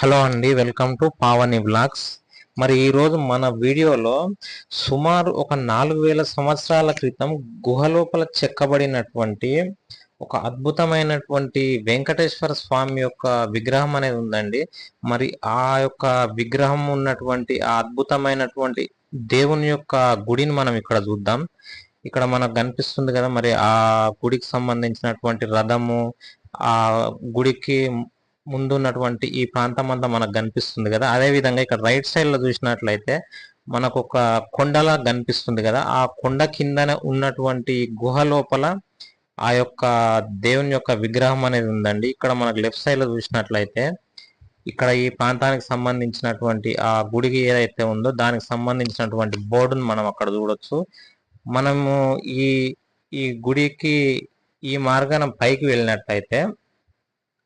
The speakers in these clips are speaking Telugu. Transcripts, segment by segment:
హలో అండి వెల్కమ్ టు పావని బ్లాగ్స్ మరి ఈరోజు మన వీడియోలో సుమారు ఒక నాలుగు వేల సంవత్సరాల క్రితం గుహలోపల చెక్కబడినటువంటి ఒక అద్భుతమైనటువంటి వెంకటేశ్వర స్వామి యొక్క విగ్రహం అనేది ఉందండి. మరి ఆ యొక్క విగ్రహం ఉన్నటువంటి ఆ అద్భుతమైనటువంటి దేవుని యొక్క గుడిని మనం ఇక్కడ చూద్దాం. ఇక్కడ మనకు కనిపిస్తుంది కదా మరి ఆ గుడికి సంబంధించినటువంటి రథము ఆ గుడికి ముందు ఉన్నటువంటి ఈ ప్రాంతం అంతా మనకు కనిపిస్తుంది కదా. అదే విధంగా ఇక్కడ రైట్ సైడ్లో చూసినట్లయితే మనకు ఒక కొండలా కనిపిస్తుంది కదా. ఆ కొండ కిందనే ఉన్నటువంటి గుహ లోపల ఆ యొక్క దేవుని యొక్క విగ్రహం అనేది ఉందండి. ఇక్కడ మనకు లెఫ్ట్ సైడ్లో చూసినట్లయితే ఇక్కడ ఈ ప్రాంతానికి సంబంధించినటువంటి ఆ గుడికి ఏదైతే ఉందో దానికి సంబంధించినటువంటి బోర్డును మనం అక్కడ చూడొచ్చు. మనము ఈ ఈ గుడికి ఈ మార్గాన పైకి వెళ్ళినట్టయితే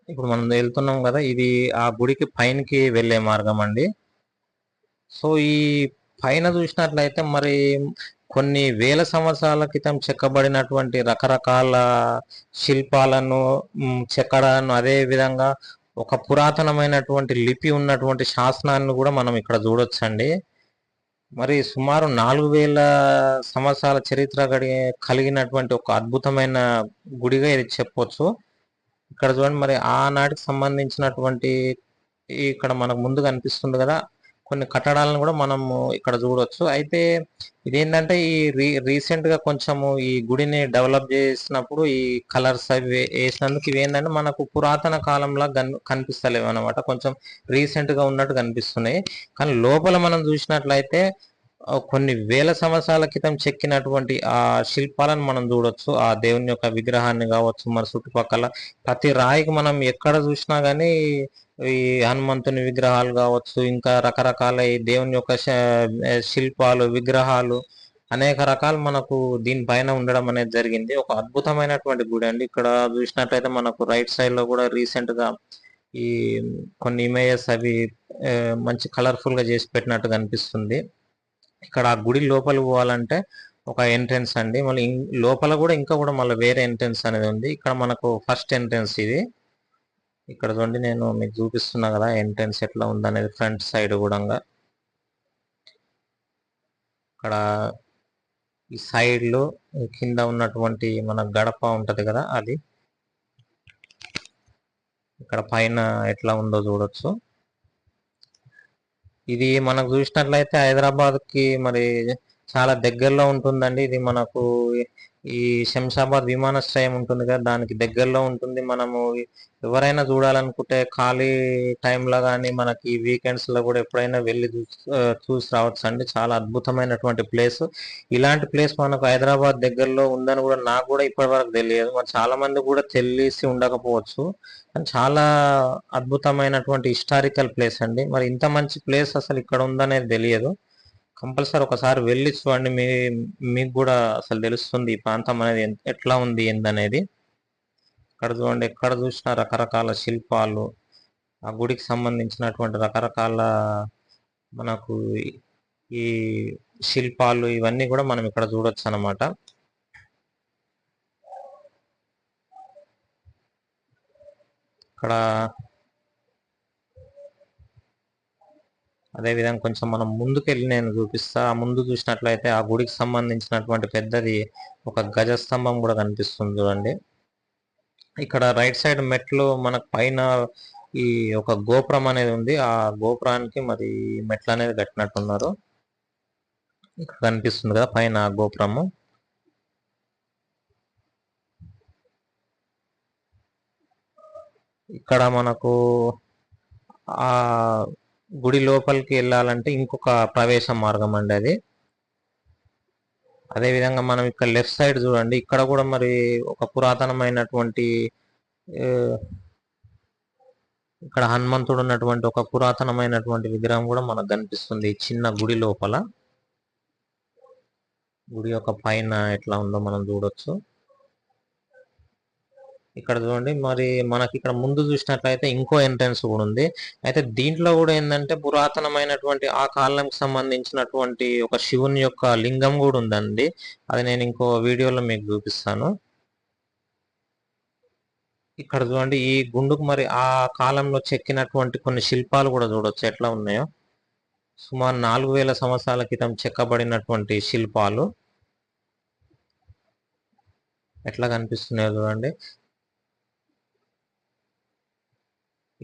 ఇప్పుడు మనం వెళ్తున్నాం కదా ఇది ఆ గుడికి పైనకి వెళ్ళే మార్గం అండి. సో ఈ పైన చూసినట్లయితే మరి కొన్ని వేల సంవత్సరాల క్రితం చెక్కబడినటువంటి రకరకాల శిల్పాలను చెక్కడాలను అదే విధంగా ఒక పురాతనమైనటువంటి లిపి ఉన్నటువంటి శాసనాన్ని కూడా మనం ఇక్కడ చూడొచ్చండి. మరి సుమారు నాలుగు వేల సంవత్సరాల చరిత్ర కలిగినటువంటి ఒక అద్భుతమైన గుడిగా ఇది చెప్పొచ్చు. ఇక్కడ చూడండి మరి ఆనాటికి సంబంధించినటువంటి ఇక్కడ మనకు ముందు కనిపిస్తుంది కదా కొన్ని కట్టడాలను కూడా మనము ఇక్కడ చూడవచ్చు అయితే ఇదేంటంటే ఈ రీ రీసెంట్గా కొంచెము ఈ గుడిని డెవలప్ చేసినప్పుడు ఈ కలర్స్ అవి వేసినందుకు ఇవి ఏంటంటే మనకు పురాతన కాలంలో కనిపిస్తలేవు అనమాట కొంచెం రీసెంట్గా ఉన్నట్టు కనిపిస్తున్నాయి. కానీ లోపల మనం చూసినట్లయితే కొన్ని వేల సంవత్సరాల క్రితం చెక్కినటువంటి ఆ శిల్పాలను మనం చూడొచ్చు. ఆ దేవుని యొక్క విగ్రహాన్ని కావచ్చు మన చుట్టుపక్కల ప్రతి రాయికి మనం ఎక్కడ చూసినా గానీ ఈ హనుమంతుని విగ్రహాలు కావచ్చు ఇంకా రకరకాల ఈ దేవుని యొక్క శిల్పాలు విగ్రహాలు అనేక రకాలు మనకు దీనిపైన ఉండడం అనేది జరిగింది. ఒక అద్భుతమైనటువంటి గుడి అండి. ఇక్కడ చూసినట్లయితే మనకు రైట్ సైడ్లో కూడా రీసెంట్గా ఈ కొన్ని ఇమేజెస్ అవి మంచి కలర్ఫుల్గా చేసి పెట్టినట్టు కనిపిస్తుంది. ఇక్కడ ఆ గుడి లోపల పోవాలంటే ఒక ఎంట్రన్స్ అండి. మళ్ళీ ఇం- లోపల కూడా ఇంకా కూడా మళ్ళీ వేరే ఎంట్రన్స్ అనేది ఉంది. ఇక్కడ మనకు ఫస్ట్ ఎంట్రన్స్ ఇది. ఇక్కడ చూడండి నేను మీకు చూపిస్తున్నా కదా ఎంట్రన్స్ ఎట్లా ఉందనేది ఫ్రంట్ సైడ్ కూడా. ఇక్కడ ఈ సైడ్లో కింద ఉన్నటువంటి మన గడప ఉంటది కదా అది. ఇక్కడ పైన ఎట్లా ఉందో చూడొచ్చు. ఇది మనకు చూసినట్లయితే హైదరాబాద్కి మరి చాలా దగ్గరలో ఉంటుందండి. ఇది మనకు ఈ శంషాబాద్ విమానాశ్రయం ఉంటుంది కదా దానికి దగ్గరలో ఉంటుంది. మనము ఎవరైనా చూడాలనుకుంటే ఖాళీ టైంలో కానీ మనకి వీకెండ్స్లో కూడా ఎప్పుడైనా వెళ్ళి చూసి చూసి రావచ్చు అండి చాలా అద్భుతమైనటువంటి ప్లేస్ ఇలాంటి ప్లేస్ మనకు హైదరాబాద్ దగ్గరలో ఉందని కూడా నాకు కూడా ఇప్పటివరకు తెలియదు. మరి చాలా మంది కూడా తెలిసి ఉండకపోవచ్చు. కానీ చాలా అద్భుతమైనటువంటి హిస్టారికల్ ప్లేస్ అండి. మరి ఇంత మంచి ప్లేస్ అసలు ఇక్కడ ఉందనేది తెలియదు. కంపల్సరీ ఒకసారి వెళ్ళి చూడండి. మీ మీకు కూడా అసలు తెలుస్తుంది ఈ ప్రాంతం అనేది ఎట్లా ఉంది ఏందనేది. ఇక్కడ చూడండి ఎక్కడ చూసినా రకరకాల శిల్పాలు ఆ గుడికి సంబంధించినటువంటి రకరకాల మనకు ఈ- ఈ శిల్పాలు ఇవన్నీ కూడా మనం ఇక్కడ చూడొచ్చు అన్నమాట ఇక్కడ అదే విధంగా కొంచెం మనం ముందుకెళ్ళి నేను చూపిస్తా ముందు చూసినట్లయితే ఆ గుడికి సంబంధించినటువంటి పెద్దది ఒక గజస్తంభం కూడా కనిపిస్తుంది చూడండి. ఇక్కడ రైట్ సైడ్ మెట్లు మనకు పైన ఈ ఒక గోపురం అనేది ఉంది. ఆ గోపురానికి మరి మెట్లు అనేది కట్టినట్టున్నారు. ఇక్కడ కనిపిస్తుంది కదా పైన గోపురము. ఇక్కడ మనకు ఆ గుడి లోపలికి వెళ్ళాలంటే ఇంకొక ప్రవేశ మార్గం అండి అది. అదే విధంగా మనం ఇక్కడ లెఫ్ట్ సైడ్ చూడండి. ఇక్కడ కూడా మరి ఒక పురాతనమైనటువంటి ఇక్కడ హనుమంతుడు ఉన్నటువంటి ఒక పురాతనమైనటువంటి విగ్రహం కూడా మనకు కనిపిస్తుంది చిన్న గుడి లోపల. గుడి యొక్క పైన ఎట్లా ఉందో మనం చూడొచ్చు. ఇక్కడ చూడండి మరి మనకి ఇక్కడ ముందు చూసినట్లయితే ఇంకో ఎంట్రన్స్ కూడా ఉంది. అయితే దీంట్లో కూడా ఏంటంటే పురాతనమైనటువంటి ఆ కాలంకి సంబంధించినటువంటి ఒక శివుని యొక్క లింగం కూడా ఉందండి. అది నేను ఇంకో వీడియోలో మీకు చూపిస్తాను. ఇక్కడ చూడండి ఈ గుండుకు మరి ఆ కాలంలో చెక్కినటువంటి కొన్ని శిల్పాలు కూడా చూడొచ్చు. ఎట్లా ఉన్నాయో? సుమారు నాలుగు వేల సంవత్సరాల క్రితం చెక్కబడినటువంటి శిల్పాలు. ఎట్లా కనిపిస్తున్నాయో చూడండి.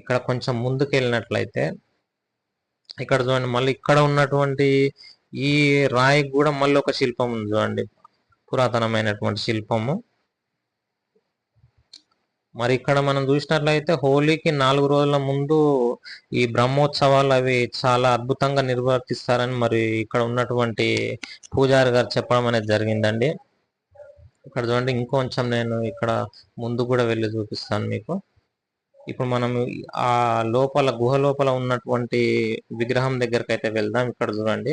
ఇక్కడ కొంచెం ముందుకు వెళ్ళినట్లయితే ఇక్కడ చూడండి మళ్ళీ ఇక్కడ ఉన్నటువంటి ఈ రాయి కూడా మళ్ళీ ఒక శిల్పం ఉంది చూడండి. పురాతనమైనటువంటి శిల్పము. మరి ఇక్కడ మనం చూసినట్లయితే హోలీకి నాలుగు రోజుల ముందు ఈ బ్రహ్మోత్సవాలు అవి చాలా అద్భుతంగా నిర్వర్తిస్తారని మరి ఇక్కడ ఉన్నటువంటి పూజారి గారు చెప్పడం అనేది జరిగిందండి. ఇక్కడ చూడండి ఇంకొంచెం నేను ఇక్కడ ముందు కూడా వెళ్ళి చూపిస్తాను మీకు. ఇప్పుడు మనం ఆ లోపల గుహ లోపల ఉన్నటువంటి విగ్రహం దగ్గరకు అయితే వెళ్దాం. ఇక్కడ చూడండి.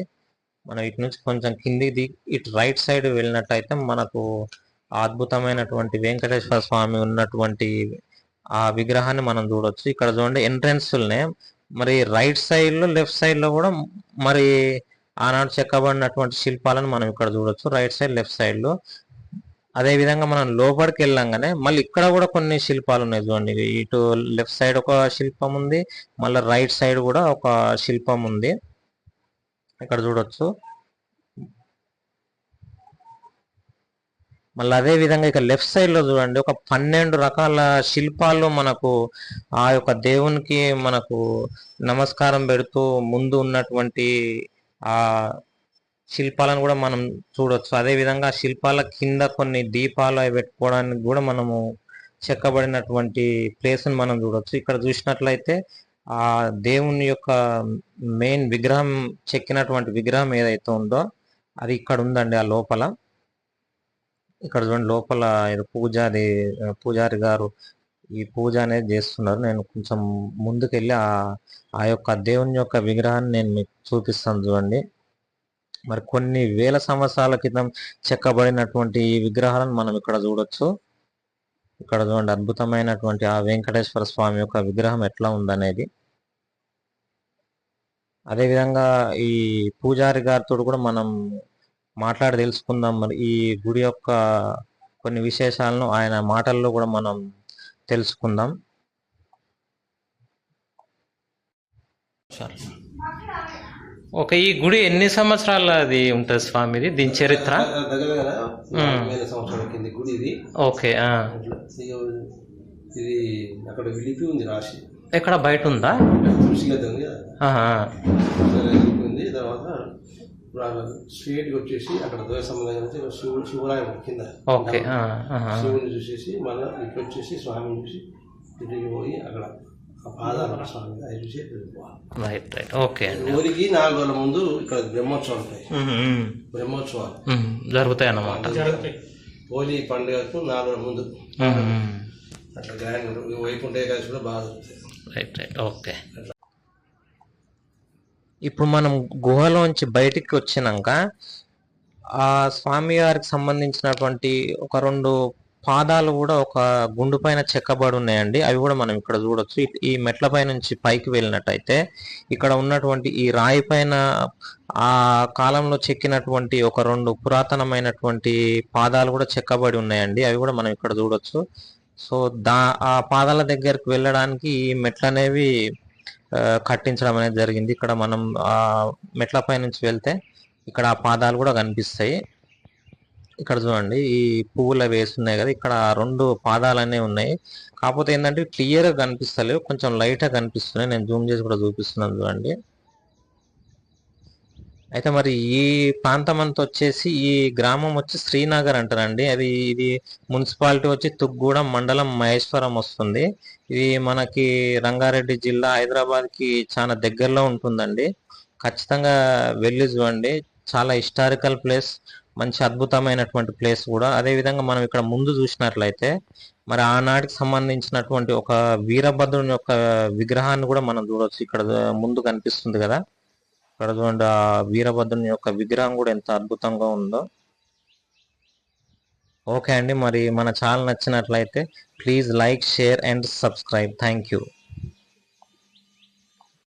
మనం ఇటు నుంచి కొంచెం కిందికి ఇటు రైట్ సైడ్ వెళ్ళినట్టయితే మనకు అద్భుతమైనటువంటి వెంకటేశ్వర స్వామి ఉన్నటువంటి ఆ విగ్రహాన్ని మనం చూడొచ్చు. ఇక్కడ చూడండి ఎంట్రన్స్నే మరి రైట్ సైడ్లో లెఫ్ట్ సైడ్లో కూడా మరి ఆనాడు చెక్కబడినటువంటి శిల్పాలను మనం ఇక్కడ చూడొచ్చు. రైట్ సైడ్ లెఫ్ట్ సైడ్లో అదే విధంగా మనం లోపలికి వెళ్ళంగానే మళ్ళీ ఇక్కడ కూడా కొన్ని శిల్పాలు ఉన్నాయి చూడండి. ఇటు లెఫ్ట్ సైడ్ ఒక శిల్పం ఉంది మళ్ళీ రైట్ సైడ్ కూడా ఒక శిల్పం ఉంది. ఇక్కడ చూడొచ్చు. మళ్ళీ అదే విధంగా ఇక లెఫ్ట్ సైడ్లో చూడండి ఒక పన్నెండు రకాల శిల్పాలు మనకు ఆ యొక్క దేవునికి మనకు నమస్కారం పెడుతూ ముందు ఉన్నటువంటి ఆ శిల్పాలను కూడా మనం చూడొచ్చు. అదే విధంగా శిల్పాల కింద కొన్ని దీపాలు అవి పెట్టుకోవడానికి కూడా మనము చెక్కబడినటువంటి ప్లేస్ని మనం చూడొచ్చు. ఇక్కడ చూసినట్లయితే ఆ దేవుని యొక్క మెయిన్ విగ్రహం చెక్కినటువంటి విగ్రహం ఏదైతే ఉందో అది ఇక్కడ ఉందండి ఆ లోపల. ఇక్కడ చూడండి లోపల ఏదో పూజారి పూజారి గారు ఈ పూజ అనేది చేస్తున్నారు. నేను కొంచెం ముందుకెళ్ళి ఆ ఆ యొక్క దేవుని యొక్క విగ్రహాన్ని నేను మీకు చూపిస్తాను చూడండి. మరి కొన్ని వేల సంవత్సరాల క్రితం చెక్కబడినటువంటి ఈ విగ్రహాలను మనం ఇక్కడ చూడొచ్చు. ఇక్కడ చూడండి అద్భుతమైనటువంటి ఆ వెంకటేశ్వర స్వామి యొక్క విగ్రహం ఎట్లా ఉందనేది. అదేవిధంగా ఈ పూజారి గారితో కూడా మనం మాట్లాడి తెలుసుకుందాం. మరి ఈ గుడి యొక్క కొన్ని విశేషాలను ఆయన మాటల్లో కూడా మనం తెలుసుకుందాం. ఓకే ఈ గుడి ఎన్ని సంవత్సరాల అది ఉంటుంది స్వామిది? దీని చరిత్ర? ఓకే ఇది అక్కడ విలిపి ఉంది రాసి. ఎక్కడ బయట ఉందా? ఉంది. తర్వాత వచ్చేసి అక్కడ ద్వయ ఇక్కడ శివుడు శివరాయం కింద. ఓకే. శివుని చూసేసి మళ్ళీ ఇట్లా వచ్చేసి స్వామిని చూసి ఇటుకి పోయి అక్కడ రైట్ రైట్ ఓకే అండి. ఊరికి నాలుగు రోజుల ముందు ఇక్కడ బ్రహ్మోత్సవాలు ఉంటాయి. బ్రహ్మోత్సవాలు. జరుగుతాయి అన్నమాట. హోలీ పండుగకు నాలుగు రోజుల ముందు. అట్లా గ్రాండ్ ఉంటుంది వైకుంఠ ఏకాదశి కూడా బాగా జరుగుతాయి. రైట్ రైట్ ఓకే ఇప్పుడు మనం గుహలోంచి బయటికి వచ్చినాక ఆ స్వామివారికి సంబంధించినటువంటి ఒక రెండు పాదాలు కూడా ఒక గుండు పైన చెక్కబడి ఉన్నాయండి. అవి కూడా మనం ఇక్కడ చూడొచ్చు. ఈ మెట్ల పై నుంచి పైకి వెళ్ళినట్టయితే ఇక్కడ ఉన్నటువంటి ఈ రాయి పైన ఆ కాలంలో చెక్కినటువంటి ఒక రెండు పురాతనమైనటువంటి పాదాలు కూడా చెక్కబడి ఉన్నాయండి. అవి కూడా మనం ఇక్కడ చూడొచ్చు. సో దా ఆ పాదాల దగ్గరకు వెళ్ళడానికి ఈ మెట్లు అనేవి కట్టించడం అనేది జరిగింది. ఇక్కడ మనం ఆ మెట్ల పై నుంచి వెళ్తే ఇక్కడ ఆ పాదాలు కూడా కనిపిస్తాయి. ఇక్కడ చూడండి ఈ పువ్వులు అవి వేస్తున్నాయి కదా ఇక్కడ రెండు పాదాలు ఉన్నాయి. కాకపోతే ఏంటంటే క్లియర్గా కనిపిస్తలేవు కొంచెం లైట్గా కనిపిస్తున్నాయి. నేను జూమ్ చేసి కూడా చూపిస్తున్నాను చూడండి. అయితే మరి ఈ ప్రాంతం అంతా వచ్చేసి ఈ గ్రామం వచ్చి శ్రీనగర్ అంటారండి. అది ఇది మున్సిపాలిటీ వచ్చి తుగ్గూడెం మండలం మహేశ్వరం వస్తుంది. ఇది మనకి రంగారెడ్డి జిల్లా హైదరాబాద్కి చాలా దగ్గరలో ఉంటుందండి. ఖచ్చితంగా వెళ్ళి చూడండి. చాలా హిస్టారికల్ ప్లేస్. మంచి అద్భుతమైనటువంటి ప్లేస్ కూడా. అదే విధంగా మనం ఇక్కడ ముందు చూసినట్లయితే మరి ఆనాటికి సంబంధించినటువంటి ఒక వీరభద్రుని యొక్క విగ్రహాన్ని కూడా మనం చూడవచ్చు ఇక్కడ ముందు కనిపిస్తుంది కదా. ఇక్కడ చూడండి ఆ వీరభద్రుని యొక్క విగ్రహం కూడా ఎంత అద్భుతంగా ఉందో. ఓకే అండి మరి మన ఛానల్ నచ్చినట్లయితే please like share and subscribe. Thank you.